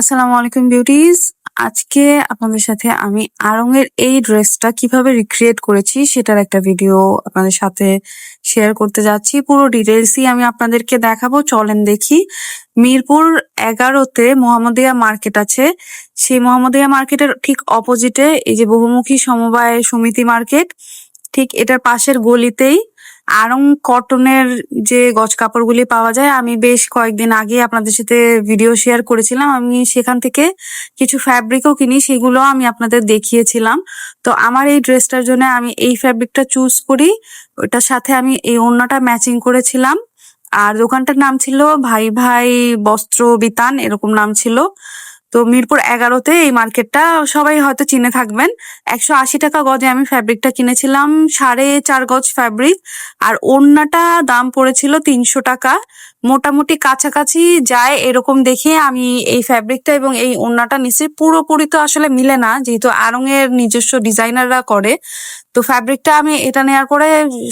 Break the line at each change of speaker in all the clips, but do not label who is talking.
আসসালামু আলাইকুম বিউটিজ আজকে আপনাদের সাথে আমি আরঙের এই ড্রেসটা কীভাবে রিক্রিয়েট করেছি সেটার একটা ভিডিও আপনাদের সাথে শেয়ার করতে যাচ্ছি। পুরো ডিটেলসই আমি আপনাদেরকে দেখাবো, চলেন দেখি। মিরপুর এগারোতে মোহাম্মদিয়া মার্কেট আছে। সেই মোহাম্মদিয়া মার্কেটের ঠিক অপোজিটে এই যে বহুমুখী সমবায় সমিতি মার্কেট, ঠিক এটার পাশের গলিতেই আড়ং কটনের যে গজ কাপড়গুলি পাওয়া যায়, আমি বেশ কয়েকদিন আগে আপনাদের সাথে ভিডিও শেয়ার করেছিলাম। আমি সেখান থেকে কিছু ফ্যাব্রিকও কিনি, সেগুলো আমি আপনাদের দেখিয়েছিলাম। তো আমার এই ড্রেসটার জন্য আমি এই ফ্যাব্রিকটা চুজ করি। ওটার সাথে আমি এই ওড়নাটা ম্যাচিং করেছিলাম। আর দোকানটার নাম ছিল ভাই ভাই বস্ত্র বিতান, এরকম নাম ছিল। তো মিরপুর এগারোতে এই মার্কেটটা সবাই হয়তো চিনে থাকবেন। একশো আশি টাকা গজে আমি ফ্যাব্রিকটা কিনেছিলাম, সাড়ে চার গজ ফ্যাব্রিক আর ওড়নাটা দাম পড়েছিল তিনশো টাকা। মোটামুটি কাছাকাছি যায় এরকম দেখে আমি এই ফ্যাব্রিকটা এবং এই ওড়নাটা নিচে পুরোপুরি তো আসলে মিলে না, যেহেতু আড়ংয়ের নিজস্ব ডিজাইনাররা করে। তো ফ্যাব্রিকটা আমি এটা নেওয়ার পরে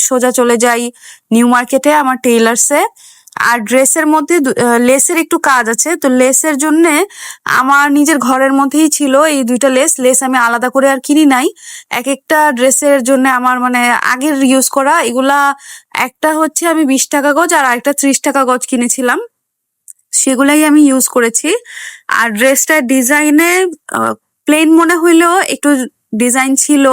সোজা চলে যাই নিউ মার্কেটে আমার টেইলার্সে আর ড্রেসের মধ্যে লেসের একটু কাজ আছে। তো লেসের জন্য আমার নিজের ঘরের মধ্যেই ছিল এই দুইটা লেস লেস আমি আলাদা করে আর কিনি নাই। এক একটা ড্রেসের জন্য আমার মানে আগের ইউজ করা এগুলা, একটা হচ্ছে আমি বিশ টাকা গজ আর আরেকটা ত্রিশ টাকা গজ কিনেছিলাম। সেগুলাই আমি ইউজ করেছি। আর ড্রেসটার ডিজাইনে প্লেন মনে হইলেও একটু ডিজাইন ছিল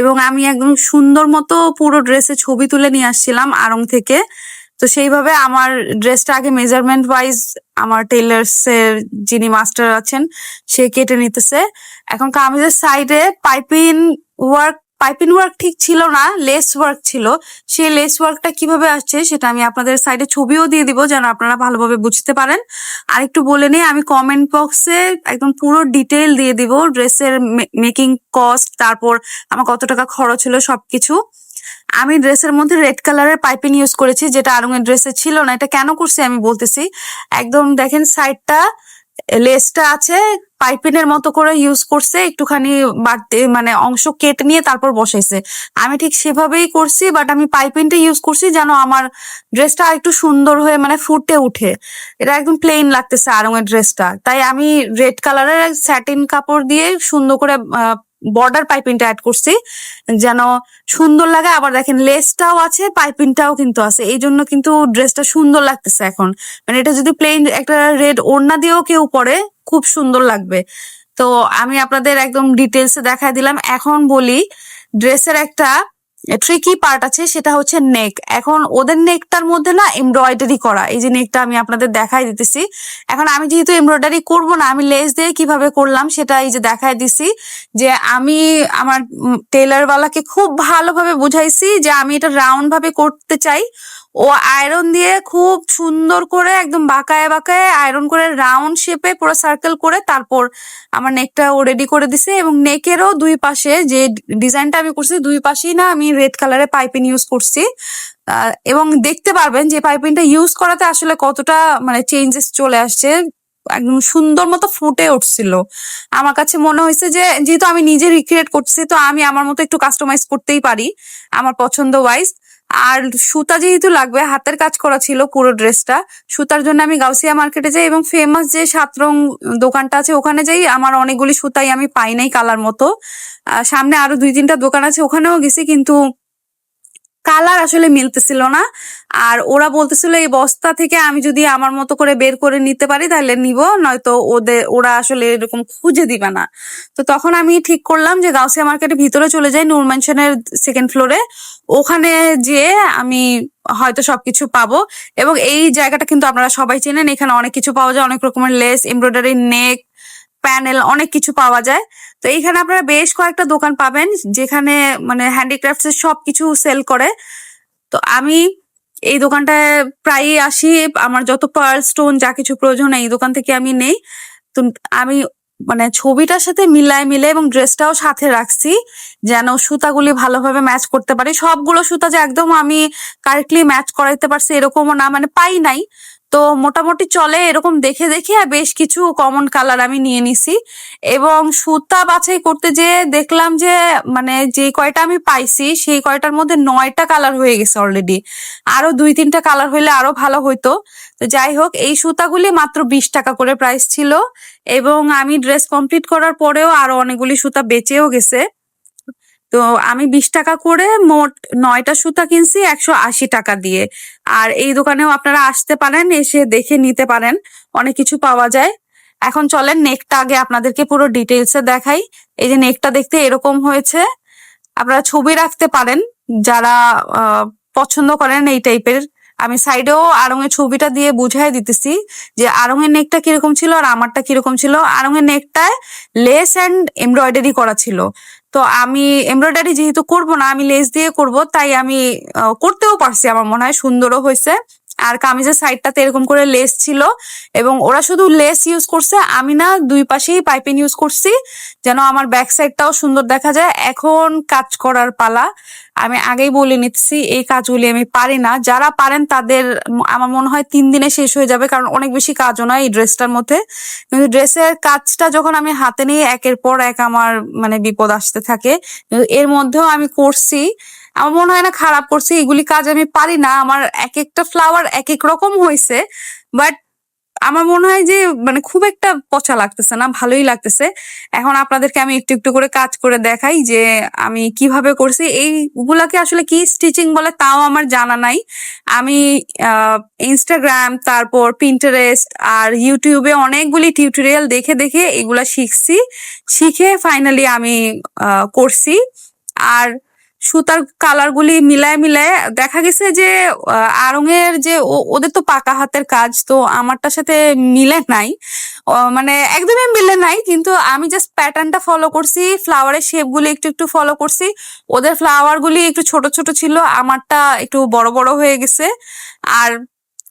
এবং আমি একদম সুন্দর মতো পুরো ড্রেসে ছবি তুলে নিয়ে আসছিলাম আড়ং থেকে। তো সেইভাবে আমার ড্রেসটা আগে মেজারমেন্ট ওয়াইজ আমার টেলার্স এর যিনি মাস্টার আছেন, সে কেটে নিতেছে। এখন কামিজের সাইডে পাইপিং ওয়ার্ক পাইপিং ওয়ার্ক ঠিক ছিল না লেস ওয়ার্ক ছিল। সেই লেস ওয়ার্কটা কীভাবে আসছে সেটা আমি আপনাদের সাইডে ছবিও দিয়ে দিব যেন আপনারা ভালোভাবে বুঝতে পারেন। আর একটু বলে নিই, আমি কমেন্ট বক্সে একদম পুরো ডিটেল দিয়ে দিব ড্রেসের মেকিং কস্ট তারপর আমার কত টাকা খরচ হলো সবকিছু। আমি ড্রেসের মধ্যে রেড কালারের পাইপিং ইউজ করেছি, যেটা আরঙের ড্রেসে ছিল না, এটা কেন করছি আমি বলতেছি। একদম দেখেন সাইডটা, লেসটা আছে, পাইপিনের মতো করে ইউজ করছে, একটুখানি বাড়তে মানে অংশ কেটে নিয়ে তারপর বসাইছে। আমি ঠিক সেভাবেই করছি, বাট আমি পাইপিনটা ইউজ করছি যেন আমার ড্রেসটা একটু সুন্দর হয়ে মানে ফুটে উঠে। এটা একদম প্লেন লাগতেছে আরঙের ড্রেসটা। তাই আমি রেড কালারের স্যাটিন কাপড় দিয়ে সুন্দর করে বর্ডার পাইপিংটা অ্যাড করছি, যেন সুন্দর লাগে। আবার দেখেন লেসটাও আছে পাইপিংটাও কিন্তু আছে। এই জন্য কিন্তু ড্রেসটা সুন্দর লাগতেছে এখন। মানে এটা যদি প্লেন একটা রেড ওড়না দিয়েও কেউ পরে, খুব সুন্দর লাগবে। তো আমি আপনাদের একদম ডিটেলসে দেখায় দিলাম। এখন বলি ড্রেসের একটা ট্রিকি পার্ট আছে, সেটা হচ্ছে নেক এখন ওদের নেকটার মধ্যে না এমব্রয়ডারি করা, এই যে নেকটা আমি আপনাদের দেখাই দিতেছি। এখন আমি যেহেতু এমব্রয়ডারি করব না, আমি লেস দিয়ে কীভাবে করলাম সেটা এই যে দেখায় দিছি, যে আমি আমার টেলারওয়ালাকে খুব ভালোভাবে বুঝাইছি যে আমি এটা রাউন্ড ভাবে করতে চাই। ও আয়রন দিয়ে খুব সুন্দর করে একদম বাঁকায় বাঁকায় আয়রন করে রাউন্ড শেপে পুরো সার্কেল করে তারপর আমার নেকটা ও রেডি করে দিছে এবং নেকেরও দুই পাশে যে ডিজাইনটা আমি করছি, দুই পাশেই না আমি রেড কালারের পাইপিং ইউজ করছি। এবং দেখতে পারবেন যে পাইপিংটা ইউজ করাতে আসলে কতটা মানে চেঞ্জেস চলে আসছে। একদম সুন্দর মতো ফুটে উঠছিল। আমার কাছে মনে হয়েছে যে যেহেতু আমি নিজে রিক্রিয়েট করছি, তো আমি আমার মতো একটু কাস্টমাইজ করতেই পারি, আমার পছন্দ ওয়াইজ আর সুতা যেহেতু লাগবে, হাতের কাজ করা ছিল পুরো ড্রেসটা সুতার জন্য আমি গাউসিয়া মার্কেটে যাই এবং ফেমাস যে সাত রং দোকানটা আছে ওখানে যাই, আমার অনেকগুলি সুতাই আমি পাই নাই কালার মতো। সামনে আরও দুই তিনটা দোকান আছে, ওখানেও গেছি কিন্তু কালার আসলে মিলতেছিল না। আর ওরা বলতেছিল, এই বস্তা থেকে আমি যদি আমার মতো করে বের করে নিতে পারি তাহলে নিব, নয়তো ওদের, ওরা আসলে এরকম খুঁজে দিবে না। তো তখন আমি ঠিক করলাম যে গাউসিয়া মার্কেটের ভিতরে চলে যাই নূর সেকেন্ড ফ্লোরে ওখানে যেয়ে আমি হয়তো সবকিছু পাবো এবং এই জায়গাটা কিন্তু আপনারা সবাই চেনেন, এখানে অনেক কিছু পাওয়া যায়, অনেক রকমের লেস, এমব্রয়ডারি, নেক প্যানেল, অনেক কিছু পাওয়া যায়। তো এইখানে আপনারা বেশ কয়েকটা দোকান পাবেন, যেখানে মানে হ্যান্ডিক্রাফটস এর সবকিছু সেল করে। তো আমি এই দোকানটায় প্রায়ই আসি, আমার যত পার্ল স্টোন যা কিছু প্রয়োজন, এই দোকান থেকে আমি নেই। তো আমি মানে ছবিটার সাথে মিলায় মিলে এবং ড্রেসটাও সাথে রাখছি, যেন সুতাগুলি ভালোভাবে ম্যাচ করতে পারি। সবগুলো সুতা যে একদম আমি কারেক্টলি ম্যাচ করাইতে পারছি এরকমও না মানে পাই নাই। তো মোটামুটি চলে এরকম দেখে দেখে বেশ কিছু কমন কালার আমি নিয়ে নিছি। এবং সুতা বাছাই করতে যে দেখলাম যে মানে যে কয়টা আমি পাইছি, সেই কয়টার মধ্যে নয়টা কালার হয়ে গেছে অলরেডি আরও দুই তিনটা কালার হইলে আরও ভালো হইতো। তো যাই হোক, এই সুতাগুলি মাত্র বিশ টাকা করে প্রাইস ছিল। এবং আমি ড্রেস কমপ্লিট করার পরেও আরও অনেকগুলি সুতা বেঁচেও গেছে। তো আমি বিশ টাকা করে মোট নয়টা সুতা কিনছি, একশো আশি টাকা দিয়ে। আর এই দোকানেও আপনারা আসতে পারেন, এসে দেখে নিতে পারেন, অনেক কিছু পাওয়া যায়। এখন চলেন নেকটা আগে আপনাদেরকে পুরো ডিটেলসে দেখাই। এই যে নেকটা দেখতে এরকম হয়েছে। আপনারা ছবি রাখতে পারেন, যারা পছন্দ করেন এই টাইপের আমি সাইডেও আড়ঙের ছবিটা দিয়ে বুঝাই দিতেছি যে আড়ঙের নেকটা কীরকম ছিল আর আমারটা কীরকম ছিল। আড়ঙের নেকটায় লেস অ্যান্ড এমব্রয়ডারি করা ছিল। তো আমি এমব্রয়ডারি যেহেতু করব না, আমি লেস দিয়ে করব, তাই আমি করতেও পারছি আমার মনে হয়, সুন্দরও হয়েছে। আর কামিজের সাইডটাতে এরকম করে লেস ছিল এবং ওরা শুধু লেস ইউজ করছে, আমি না দুই পাশেই পাইপিং ইউজ করছি, যেন আমার ব্যাক সাইডটাও সুন্দর দেখা যায়। এখন কাজ করার পালা। আমি আগেই বলে নিচ্ছি, এই কাজগুলি আমি পারি না। যারা পারেন তাদের আমার মনে হয় তিন দিনে শেষ হয়ে যাবে, কারণ অনেক বেশি কাজও নয় এই ড্রেসটার মধ্যে। কিন্তু ড্রেসের কাজটা যখন আমি হাতে নিয়ে একের পর এক আমার মানে বিপদ আসতে থাকে এর মধ্যেও আমি করছি। আমার মনে হয় না খারাপ করছি, এগুলি কাজ আমি পারি না। আমার এক একটা ফ্লাওয়ার এক এক রকম হয়েছে বাট আমার মনে হয় যে মানে খুব একটা পচা লাগতেছে না, ভালোই লাগতেছে। এখন আপনাদেরকে আমি একটু একটু করে কাজ করে দেখাই যে, আমি কীভাবে করছি। এইগুলাকে আসলে কি স্টিচিং বলে তাও আমার জানা নাই। আমি ইনস্টাগ্রাম তারপর পিন্টারেস্ট আর ইউটিউবে অনেকগুলি টিউটোরিয়াল দেখে দেখে এগুলা শিখছি। শিখে ফাইনালি আমি করছি। আর সুতার কালারগুলি মিলায় মিলায় দেখা গেছে যে আরঙের যে ওদের তো পাকা হাতের কাজ, তো আমারটার সাথে মিলে নাই। মানে একদমই মিলে নাই, কিন্তু আমি জাস্ট প্যাটার্নটা ফলো করছি ফ্লাওয়ারের শেপগুলি একটু একটু ফলো করছি। ওদের ফ্লাওয়ারগুলি একটু ছোট ছোট ছিল, আমারটা একটু বড় বড় হয়ে গেছে। আর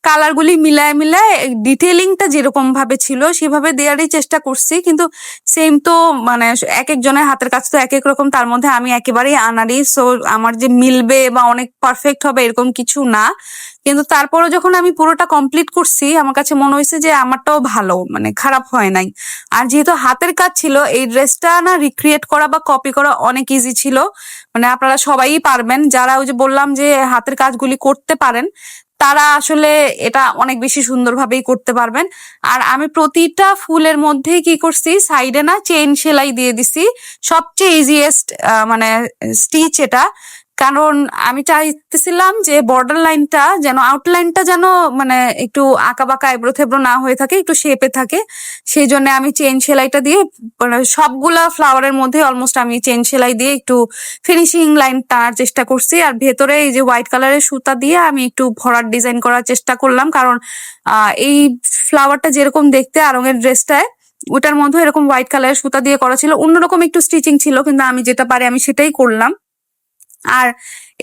কালার গুলি মিলায় মিলায় ডিটেলিংটা যেরকম ভাবে ছিল, সেভাবে দেওয়ারই চেষ্টা করছি। কিন্তু সেম তো মানে এক একজনের হাতের কাজ তো এক এক রকম, তার মধ্যে আমি একেবারেই আনারি সো আমার যে মিলবে বা অনেক পারফেক্ট হবে এরকম কিছু না। কিন্তু তারপরে যখন আমি পুরোটা কমপ্লিট করছি, আমার কাছে মনে হয়েছে যে আমারটাও ভালো মানে খারাপ হয় নাই। আর যেহেতু হাতের কাজ ছিল, এই ড্রেসটা না রিক্রিয়েট করা বা কপি করা অনেক ইজি ছিল। মানে আপনারা সবাই পারবেন। যারা ওই যে বললাম যে হাতের কাজগুলি করতে পারেন তারা আসলে এটা অনেক বেশি সুন্দরভাবেই করতে পারবেন। আর আমি প্রতিটা ফুলের মধ্যে কি করছি সাইডে না চেইন সেলাই দিয়ে দিছি। সবচেয়ে ইজিয়েস্ট মানে স্টিচ এটা। কারণ আমি চাইতেছিলাম যে বর্ডার লাইনটা যেন আউটলাইনটা যেন মানে একটু আঁকা বাঁকা এবড়ো থেবড়ো না হয়ে থাকে, একটু শেপে থাকে। সেই জন্য আমি চেন সেলাইটা দিয়ে মানে সবগুলা ফ্লাওয়ারের মধ্যে অলমোস্ট আমি চেন সেলাই দিয়ে একটু ফিনিশিং লাইন টানার চেষ্টা করছি। আর ভেতরে এই যে হোয়াইট কালারের সুতা দিয়ে আমি একটু ভরার ডিজাইন করার চেষ্টা করলাম। কারণ এই ফ্লাওয়ারটা যেরকম দেখতে আরঙের ড্রেসটায় ওটার মধ্যে এরকম হোয়াইট কালারের সুতা দিয়ে করা ছিল। অন্যরকম একটু স্টিচিং ছিল, কিন্তু আমি যেটা পারি আমি সেটাই করলাম। আর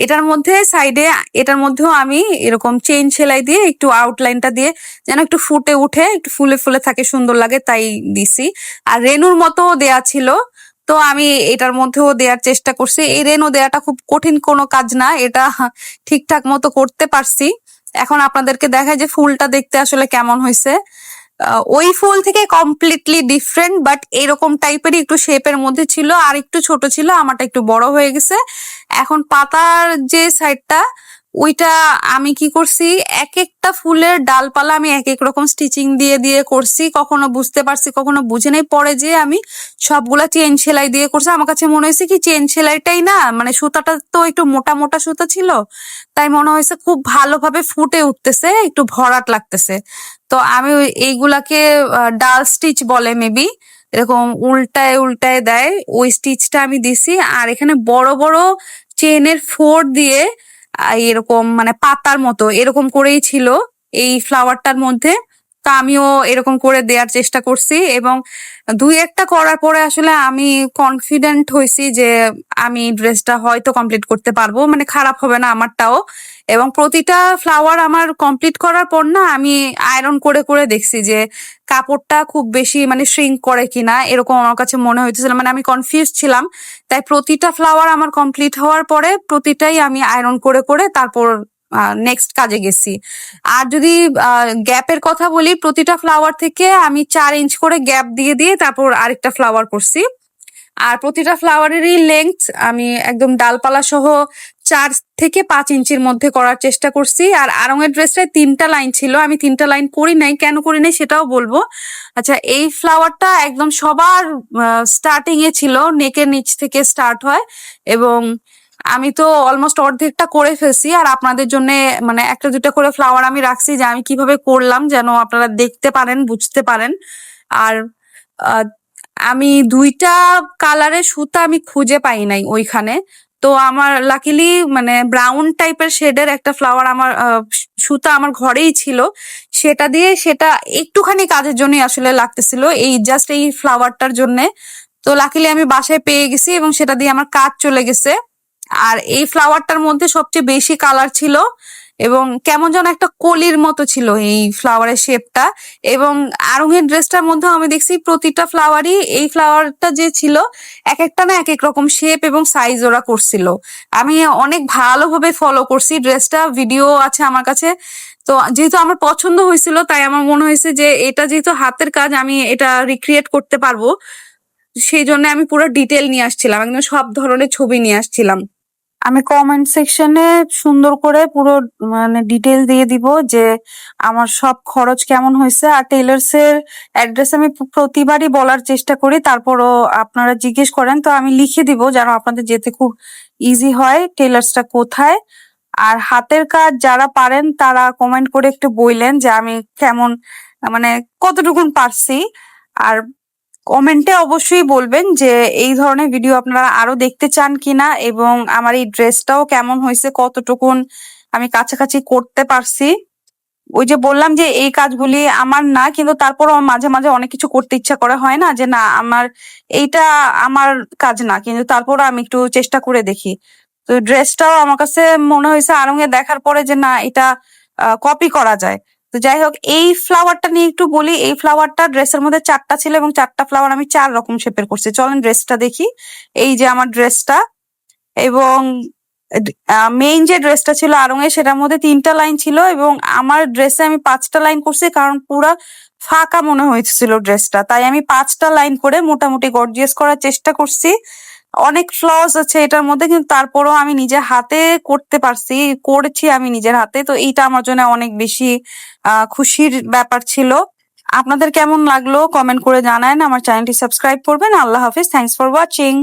এটার মধ্যে সাইডে এটার মধ্যেও আমি এরকম চেইন সেলাই দিয়ে একটু আউটলাইনটা দিয়ে যেন একটু ফুটে উঠে, একটু ফুলে ফুলে থাকে, সুন্দর লাগে তাই দিছি। আর রেনুর মতো দেয়া ছিল, তো আমি এটার মধ্যেও দেওয়ার চেষ্টা করছি। এই রেনু দেওয়াটা খুব কঠিন কোনো কাজ না, এটা ঠিকঠাক মতো করতে পারছি। এখন আপনাদেরকে দেখায় যে ফুলটা দেখতে আসলে কেমন হয়েছে। ওই ফুল থেকে কমপ্লিটলি ডিফারেন্ট বাট এরকম টাইপেরই একটু শেপের মধ্যে ছিল, আর একটু ছোট ছিল, আমারটা একটু বড় হয়ে গেছে। এখন পাতার যে সাইডটা ওইটা আমি কি করছি? এক একটা ফুলের ডালপালা আমি এক এক রকম স্টিচিং দিয়ে দিয়ে করছি। কখনো বুঝতে পারছি, কখনো বুঝে নেই। পরে যে আমি সবগুলা চেন সেলাই দিয়ে করছি। আমার কাছে মনে হয়েছে কি চেন সেলাইটাই না মানে সুতাটা তো একটু মোটা মোটা সুতা ছিল। তাই মনে হয়েছে খুব ভালোভাবে ফুটে উঠতেছে, একটু ভরাট লাগতেছে। তো আমি এইগুলাকে ডাল স্টিচ বলে মেবি এরকম উল্টায় উল্টায় দেয়। ওই স্টিচটা আমি দিছি আর এখানে বড় বড় চেনের ফোর দিয়ে এরকম মানে পাতার মতো, এরকম করেই ছিল এই ফ্লাওয়ারটার মধ্যে। তো আমিও এরকম করে দেওয়ার চেষ্টা করছি এবং দুই একটা করার পরে আসলে আমি কনফিডেন্ট হয়েছি যে আমি ড্রেসটা হয়তো কমপ্লিট করতে পারব মানে খারাপ হবে না আমারটাও। এবং প্রতিটা ফ্লাওয়ার আমার কমপ্লিট করার পর না আমি আয়রন করে করে দেখছি যে কাপড়টা খুব বেশি মানে শ্রিঙ্ক করে কিনা, এরকম আমার কাছে মনে হইতেছিল। মানে আমি কনফিউজ ছিলাম, তাই প্রতিটা ফ্লাওয়ার আমার কমপ্লিট হওয়ার পরে প্রতিটাই আমি আয়রন করে করে তারপর নেক্সট কাজে গেছি। আর যদি গ্যাপের কথা বলি, প্রতিটা ফ্লাওয়ার থেকে আমি চার ইঞ্চ করে গ্যাপ দিয়ে দিয়ে তারপর আরেকটা ফ্লাওয়ার করছি। আর প্রতিটা ফ্লাওয়ারেরই লেংথ আমি একদম ডালপালা সহ চার থেকে পাঁচ ইঞ্চির মধ্যে করার চেষ্টা করছি। আর আরঙের ড্রেসটায় তিনটা লাইন ছিল, আমি তিনটা লাইন করি নাই। কেন করি নাই সেটাও বলব। আচ্ছা এই ফ্লাওয়ারটা একদম সবার স্টার্টিং এ ছিল নেকের নিচ থেকে স্টার্ট হয়। এবং আমি তো অলমোস্ট অর্ধেকটা করে ফেলছি আর আপনাদের জন্য মানে একটা দুটা করে ফ্লাওয়ার আমি রাখছি যে আমি কীভাবে করলাম যেন আপনারা দেখতে পারেন, বুঝতে পারেন। আর আমি দুইটা কালারের সুতা আমি খুঁজে পাই নাই ওইখানে। তো আমার লাকিলি মানে ব্রাউন টাইপের শেডের একটা ফ্লাওয়ার আমার সুতা আমার ঘরেই ছিল। সেটা দিয়ে সেটা একটুখানি কাজের জন্যই আসলে লাগতেছিল এই জাস্ট এই ফ্লাওয়ারটার জন্যে। তো লাকিলি আমি বাসায় পেয়ে গেছি এবং সেটা দিয়ে আমার কাজ চলে গেছে। আর এই ফ্লাওয়ারটার মধ্যে সবচেয়ে বেশি কালার ছিল এবং কেমন যেন একটা কলির মতো ছিল এই ফ্লাওয়ারের শেপটা এবং আরঙের ড্রেসটার মধ্যে আমি দেখছি প্রতিটা ফ্লাওয়ারই এই ফ্লাওয়ারটা যে ছিল এক একটা না এক এক রকম শেপ এবং সাইজ ওরা করছিল। আমি অনেক ভালোভাবে ফলো করছি ড্রেসটা ভিডিও আছে আমার কাছে। তো যেহেতু আমার পছন্দ হয়েছিল, তাই আমার মনে হয়েছে যে এটা যেহেতু হাতের কাজ, আমি এটা রিক্রিয়েট করতে পারব। সেই জন্য আমি পুরো ডিটেল নিয়ে আসছিলাম, একদম সব ধরনের ছবি নিয়ে আসছিলাম। আমি কমেন্ট সেকশনে সুন্দর করে পুরো মানে ডিটেল দিয়ে দিব যে আমার সব খরচ কেমন হয়েছে। আর টেলার্স এর অ্যাড্রেস আমি প্রতিবারই বলার চেষ্টা করি, তারপরও আপনারা জিজ্ঞেস করেন, তো আমি লিখে দিব যেন আপনাদের যেতে খুব ইজি হয় টেলার্সটা কোথায়। আর হাতের কাজ যারা পারেন, তারা কমেন্ট করে একটু বললেন যে আমি কেমন মানে কতটুকুন পারছি। আর কমেন্টে অবশ্যই বলবেন যে এই ধরনের ভিডিও আপনারা আরও দেখতে চান কিনা এবং আমার এই ড্রেসটাও কেমন হয়েছে, কতটুকুন আমি কাছাকাছি করতে পারছি। ওই যে বললাম যে এই কাজগুলি আমার না, কিন্তু তারপরও মাঝে মাঝে অনেক কিছু করতে ইচ্ছা করে, হয় না? যে না, আমার এইটা আমার কাজ না, কিন্তু তারপরও আমি একটু চেষ্টা করে দেখি। তো ড্রেসটাও আমার কাছে মনে হয়েছে আরঙে দেখার পরে যে না, এটা কপি করা যায়। তো যাই হোক, এই ফ্লাওয়ারটা নিয়ে একটু বলি। এই ফ্লাওয়ারটা ড্রেসের মধ্যে চারটা ছিল এবং চারটা ফ্লাওয়ার আমি চার রকম শেপের করছি। চলেন ড্রেসটা দেখি। এই যে আমার ড্রেসটা এবং মেইন যে ড্রেসটা ছিল আরঙে সেটার মধ্যে তিনটা লাইন ছিল এবং আমার ড্রেসে আমি পাঁচটা লাইন করছি কারণ পুরা ফাঁকা মনে হয়েছিল ড্রেসটা তাই আমি পাঁচটা লাইন করে মোটামুটি গর্জিয়াস করার চেষ্টা করছি। অনেক ফ্লস আছে এটার মধ্যে, কিন্তু তারপরও আমি নিজে হাতে করতে পারছি, করেছি আমি নিজের হাতে, তো এইটা আমার জন্য অনেক বেশি খুশির ব্যাপার ছিল। আপনাদের কেমন লাগল? কমেন্ট করে জানান, আমার চ্যানেলটি সাবস্ক্রাইব করবেন। আল্লাহ হাফিজ থ্যাংকস ফর ওয়াচিং